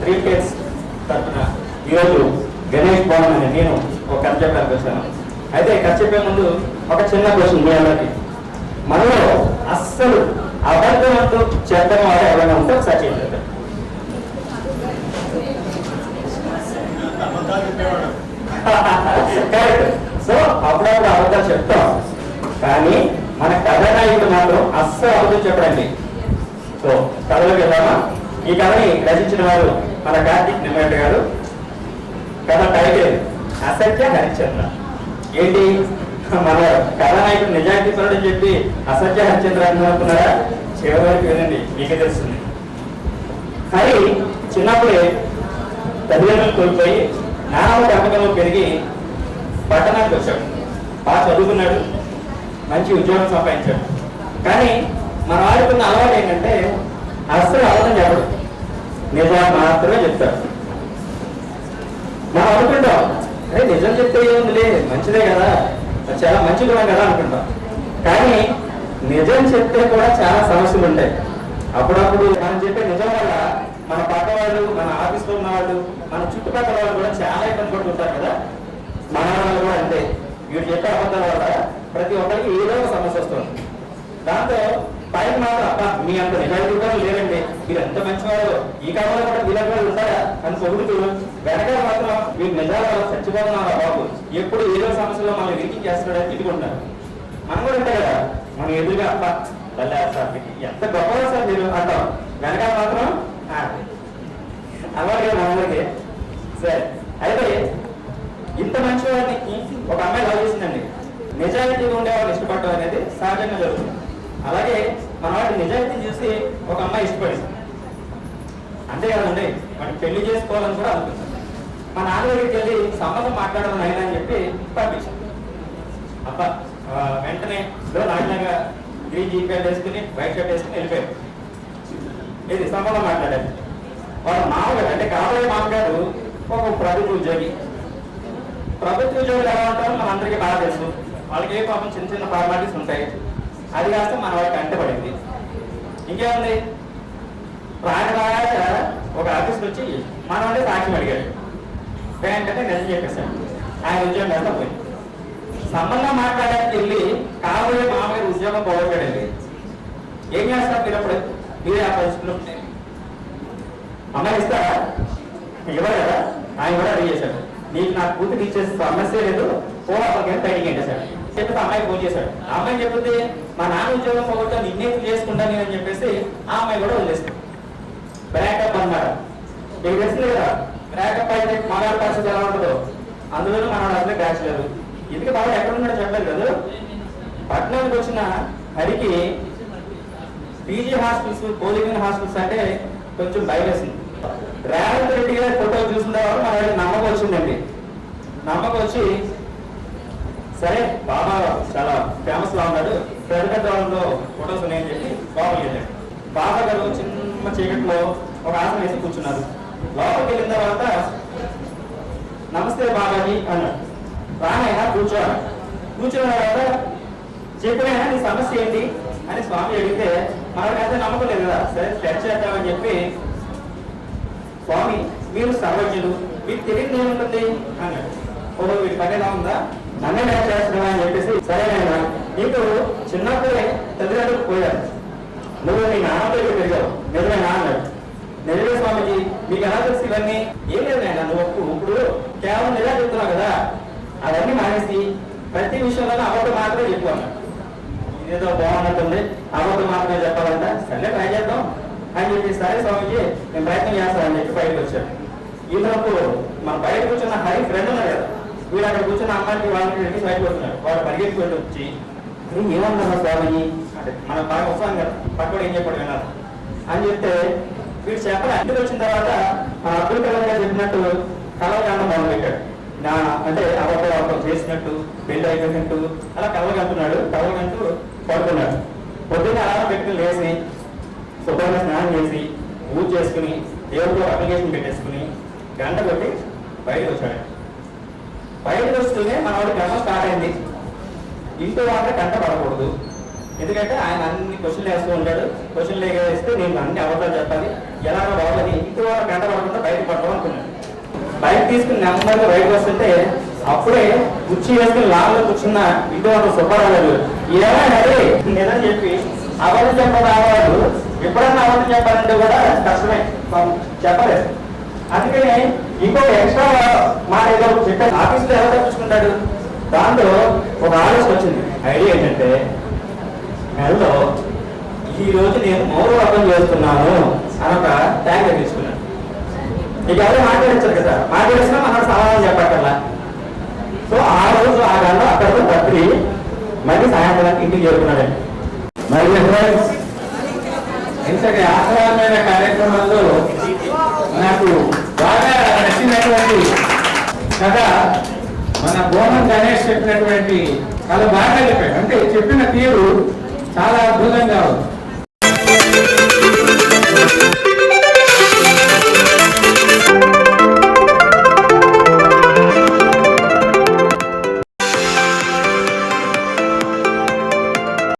Three case తరఫున ఈరోజు గణేష్ భవన్ అని నేను ఒక కథ చెప్పడానికి వచ్చాను అయితే కథ చెప్పే ముందు ఒక చిన్న క్వశ్చన్ మీ అందరికి. మనలో అస్సలు అబద్ధంతో చెప్పడం వల్ల ఎవరైనా ఉంటే ఒకసారి చేయండి సో అప్పుడప్పుడు అబద్ధాలు చెప్తాం. కానీ మన కథ నాయకుడు మాత్రం అస్సలు అబద్ధం చెప్పడండి. సో కథలోకి వెళ్దామా? ఈ కథని రచించిన వారు మన కార్తీక్ నిమ్మగడ్డ గారు. కథ టైటిల్ అసత్య హరిశ్చంద్ర. ఏంటి? మన కథానాయకుడు నిజాయితీ పరుడు చెప్పి అసత్య హరిశ్చంద్ర అనుకున్నారా? చివరి వరకు వినండి మీకే తెలుస్తుంది. హరి చిన్నప్పుడే తల్లిదండ్రులు కోల్పోయి నానమ్మ పెంపకంలో పెరిగి పట్టణానికి వచ్చాడు. బాగా చదువుకున్నాడు మంచి ఉద్యోగం సంపాదించాడు. కానీ మన వాడికి ఉన్న అలవాటు ఏంటంటే అస్సలు అబద్ధం చెప్పడు. నిజాన్ని మాత్రమే చెప్తాడు మనం అనుకుంటాం అరే నిజం చెప్తే ఏముందిలే మంచిదే కదా అది చాలా మంచి గుణం కదా అనుకుంటాం. కానీ నిజం చెప్తే కూడా చాలా సమస్యలు ఉంటాయి. అప్పుడప్పుడు మనం చెప్పే నిజం వల్ల మన పక్క వాళ్ళు మన ఆఫీస్లో ఉన్న వాళ్ళు మన చుట్టుపక్కల వాళ్ళు కూడా చాలా ఇబ్బంది పడుతుంటారు కదా. మన వాళ్ళు కూడా అంతే. వీడు చెప్పే అబద్ధాల వల్ల ప్రతి ఒక్కరికి ఏదో ఒక సమస్య వస్తుంది. దాంతో పైన మాత్రం అబ్బా మీ అంత నిజాయితీ కూడా లేరండి మీరు ఎంత మంచివారు ఈ కాలంలో కూడా వీళ్ళకి వాళ్ళు ఉంటారా? అని పొగుడుతూ వెనకాల మాత్రం మీరు నిజాలు చచ్చిపోతున్నారా బాబు? ఎప్పుడు ఏదో సమస్యలో మనం విరికి చేస్తున్నాడని తిట్టుకుంటారు మనం కూడా ఉంటాయి కదా? మనం ఎదురుగా అబ్బా వెళ్ళా సార్ ఎంత గొప్పగా సార్ మీరు అంటాం. వెనకాల మాత్రం "ఆ, అలాగే మనందరికీ సరే అయితే ఇంత మంచి వాడికి ఒక అమ్మాయి లవ్ చేసిందండి. నిజాయితీగా ఉండేవాళ్ళు ఇష్టపడటం అనేది సహజంగా జరుగుతుంది. అలాగే మన వాడి నిజాయితీ చూసి ఒక అమ్మాయి ఇష్టపడింది. అంతేకాదండి కదండి పెళ్ళి చేసుకోవాలని కూడా అనుకుంది మా నాన్న దగ్గరికి వెళ్ళి సంబంధం మాట్లాడడం అయినా అని చెప్పి పంపించాం అబ్బా వెంటనే లో నాయనగా గ్రీన్ జీపీఎల్ వేసుకుని వైట్ షర్ట్ వేసుకుని వెళ్ళిపోయారు ఇది సంబంధం మాట్లాడారు వాళ్ళ మామగారు అంటే కాబోయే మామగారు ఒక ప్రభుత్వ ఉద్యోగి. ప్రభుత్వ ఉద్యోగులు ఎలా ఉంటారో మనందరికీ బాగా తెలుసు. వాళ్ళకి ఏ పాపం చిన్న చిన్న ఫార్మాలిటీస్ ఉంటాయి. అది కాస్త మన వాడికి అంటపడింది. ఇంకేముంది? ప్రాణరాగా ఒక ఆఫీస్కి వచ్చి మన వాళ్ళే సాక్ష్యం అడిగాడు. వెంటనే నిజం చెప్పేశాడు ఆయన ఉద్యోగం కాస్త పోయింది సంబంధం మాట్లాడడానికి వెళ్ళి కాబోయే మామయ్య ఉద్యోగం పోగొట్టాడండి. ఏం చేస్తారు మీరు అప్పుడు? మీరే ఆ పరిస్థితిలో అమ్మాయి ఇస్తారా? ఇవ్వరు కదా? ఆయన కూడా అడిగేశాడు నీకు నా కూతురు ఇచ్చేసి సమస్య లేదు. ఫోన్ పక్కన బయటికి ఎంటేశాడు చెప్పేసి అమ్మాయి ఫోన్ చేశాడు. ఆ అమ్మాయి చెప్తే మా నాన్న ఉద్యోగం పోగొట్టా నిన్నే చేసుకుంటాను అని చెప్పేసి ఆ అమ్మాయి కూడా వదిలేస్తాడు బ్రేకప్ అన్నమాట. మీకు తెలిసింది కదా బ్రేకప్ అయితే మగాడి పరిస్థితి ఎలా ఉంటుందో. అందులోనూ మన అసలే లేదు ఎందుకు బాగా ఎక్కడ ఉన్నాడో చెప్పలేదు కదా. పట్టణానికి వచ్చిన హరికి పీజీ హాస్పిటల్స్ కోలింగ్ హాస్పిటల్స్ అంటే కొంచెం భయవేసింది రేవంత్ రెడ్డి గారి ఫోటో చూసిన తర్వాత మన నమ్మకం వచ్చిందండి. నమ్మకం వచ్చి సరే బాబా చాలా ఫేమస్ లా ఉన్నాడు. పెద్దలో ఫొటోస్ ఉన్నాయని చెప్పి లోపలికి వెళ్ళాడు. బాబా గారు చిన్న చీకట్లో ఒక ఆసనం వేసి కూర్చున్నారు. లోపలికి వెళ్ళిన తర్వాత నమస్తే బాబాజీ అన్నాడు. రానైనా కూర్చో కూర్చున్న తర్వాత చెప్పినైనా నీ సమస్య ఏంటి? అని స్వామి అడిగితే మనకైతే నమ్మకం లేదు కదా. సరే స్టెచ్ చేద్దామని చెప్పి స్వామి మీరు సర్వజ్ఞులు మీకు తెలియదు ఏముంటుంది? అన్నాడు. ఓహో వీడి పని ఎలా ఉందా? నన్నే చేస్తున్నావా అని చెప్పేసి సరేనైనా నీకు చిన్నప్పుడే తల్లిదండ్రులకు పోయారు నువ్వు నీ నాన్న ఇక్కడ పెరిగావు. నిజమేనా అన్నాడు నిజమే స్వామిజీ మీకు ఎలా తెలుసు ఇవన్నీ? ఏం లేదు నాయన నువ్వు ఇప్పుడు కేవలం నిజా చెప్తున్నావు కదా. అవన్నీ మానేసి ప్రతి విషయంలో అబద్ధం మాత్రమే చెప్పు అన్నాడు ఇదేదో బాగున్నట్టుంది. అబద్ధం మాత్రమే చెప్పాలంట. సరే ట్రై చేద్దాం. అని చెప్పి సరే స్వామిజీ నేను ప్రయత్నం చేస్తానని చెప్పి బయటకు వచ్చాడు ఈలోపు మన బయటకు వచ్చిన హరి ఫ్రెండ్ ఉన్నారు కదా. వీడు అక్కడ కూర్చున్న అమ్మాయికి వాళ్ళకి రెడ్డి బయటకు వస్తున్నాడు. వాడు పరిగెత్తి వెళ్ళి వచ్చి ఏమన్నా స్వామిజీ? అంటే మనం బాగా వస్తాం కదా పక్కడు ఏం చెప్పాడు వినాలి. అని చెప్తే వీడు చెప్పాలి. ఇంటికి వచ్చిన తర్వాత మన అబ్దుల్ కలాం గారు చెప్పినట్టు కలవగానం మొదలు పెట్టాడు. నా అంటే అబద్ధం అబద్ధం చేసినట్టు పెళ్ళి అయిపోయినట్టు అలా కలవగంటున్నాడు కలవగంటూ పడుకున్నాడు. పొద్దున్న అలారం పెట్టుకుని లేచి శుభ్రంగా స్నానం చేసి పూజ చేసుకుని దేవుడితో అప్లికేషన్ పెట్టేసుకుని గంట కొట్టి బయటకు వచ్చాడు బయటకు వస్తూనే మనవాడి క్రమం స్టార్ట్ అయింది. ఇంట్లో వాళ్ళ గంట పడకూడదు. ఎందుకంటే ఆయన అన్ని క్వశ్చన్లు వేస్తూ ఉంటాడు. క్వశ్చన్లు వేస్తే నేను అన్ని అబద్ధాలు చెప్పాలి. ఎలా బాగుంది ఇంటి వాళ్ళ గంట పడకుండా బయట పడడం అనుకున్నాను బయట తీసుకుని నెమ్మదిగా బయటకు వస్తుంటే అప్పుడే కుర్చీ వేసుకుని లాభంలో కూర్చున్న ఇటువంటి సుబ్బారావు గారు ఏమైనా లేదని చెప్పి అబద్ధం చెప్పడం ఆడవాళ్ళు ఎప్పుడన్నా అబద్ధం చెప్పాలంటే కూడా కష్టమే. చెప్పలేదు. అందుకని ఇంకొక ఎక్స్ట్రా మా ఆఫీస్లో ఎవరు తప్పించుకుంటాడు దాంతో ఒక ఆలోచన వచ్చింది. ఐడియా ఏంటంటే నెలలో ఈ రోజు నేను మౌన వ్రతం చేస్తున్నాను అని ఒక ట్యాగ్ తీసుకున్నాను ఇక ఎవరు మాట్లాడించారు కదా? మాట్లాడిసినా మనం సమాధానం చెప్పక్కర్లా. సో ఆ రోజు ఆ గంట అక్కడితో రాత్రి మళ్ళీ సాయంత్రానికి ఇంటికి చేరుకున్నాడండి. మరి ఇంతటి ఆహ్లాదమైన కార్యక్రమం నాకు బాగా నచ్చినటువంటి కథ మన బోనం గణేష్ చెప్పినటువంటి చాలా బాగా చెప్పాడు. అంటే చెప్పిన తీరు చాలా అద్భుతంగా ఉంది.